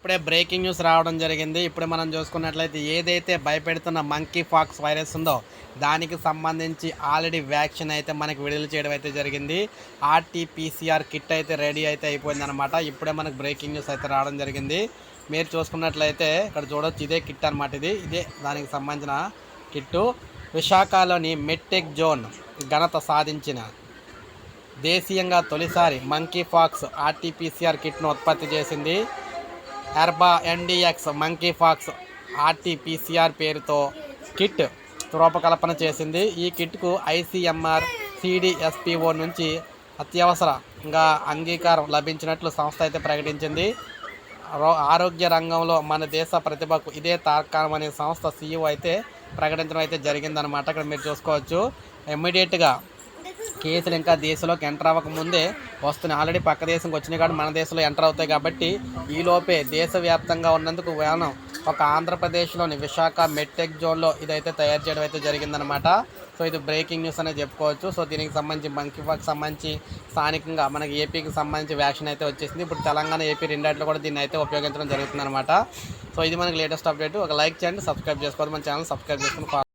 ఇప్పుడే breaking news రావడం జరిగింది. ఇప్పుడే మనం చూసుకున్నట్లయితే ఏదైతే భయపెడుతున్న మంకీ ఫాక్స్ వైరస్ ఉందో దానికి సంబంధించి ఆల్రెడీ వ్యాక్సిన్ అయితే మనకి విడుదల చేయడం అయితే జరిగింది. ఆర్టీపీసీఆర్ కిట్ అయితే రెడీ అయితే అయిపోయింది అనమాట ఇప్పుడే మనకు బ్రేకింగ్ న్యూస్ అయితే రావడం జరిగింది. మీరు చూసుకున్నట్లయితే ఇక్కడ చూడొచ్చు ఇదే కిట్ అనమాట ఇది. ఇదే దానికి సంబంధించిన కిట్టు విశాఖలోని మెట్టెక్ జోన్ ఘనత సాధించిన దేశీయంగా తొలిసారి మంకీ ఫాక్స్ ఆర్టీపీసీఆర్ కిట్ను ఉత్పత్తి చేసింది. ఎర్బా ఎండిఎక్స్ మంకీ ఫాక్స్ ఆర్టీపీసీఆర్ పేరుతో కిట్ రూపకల్పన చేసింది. ఈ కిట్కు ఐసీఎంఆర్ సిడిఎస్పిఓ నుంచి అత్యవసరంగా అంగీకారం లభించినట్లు సంస్థ అయితే ప్రకటించింది. రో- ఆరోగ్య రంగంలో మన దేశ ప్రతిభకు ఇదే తార్కాణం అనే సంస్థ సీఈఓ అయితే ప్రకటించడం అయితే జరిగిందనమాట అక్కడ మీరు చూసుకోవచ్చు. ఇమ్మీడియట్గా కేసులు ఇంకా దేశంలోకి ఎంటర్ అవ్వక ముందే వస్తున్నాయి. ఆల్రెడీ పక్క దేశంకి వచ్చినాయి కాబట్టి మన దేశంలో ఎంటర్ అవుతాయి కాబట్టి ఈలోపే దేశవ్యాప్తంగా ఉన్నందుకు వేనం ఒక ఆంధ్రప్రదేశ్లోని విశాఖ మెట్టెక్ జోన్లో ఇదైతే తయారు చేయడం అయితే జరిగిందనమాట సో ఇది బ్రేకింగ్ న్యూస్ అనేది చెప్పుకోవచ్చు. సో దీనికి సంబంధించి మంకీఫాక్ సంబంధించి స్థానికంగా మనకి ఏపీకి సంబంధించి వ్యాక్సిన్ అయితే వచ్చేసింది. ఇప్పుడు తెలంగాణ ఏపీ రెండాట్లో కూడా దీన్ని అయితే ఉపయోగించడం జరుగుతుందన్నమాట. సో ఇది మనకి లేటెస్ట్ అప్డేట్. ఒక లైక్ చేయండి సబ్స్క్రైబ్ చేసుకోవాలి మన ఛానల్ సబ్స్క్రైబ్ చేసుకుని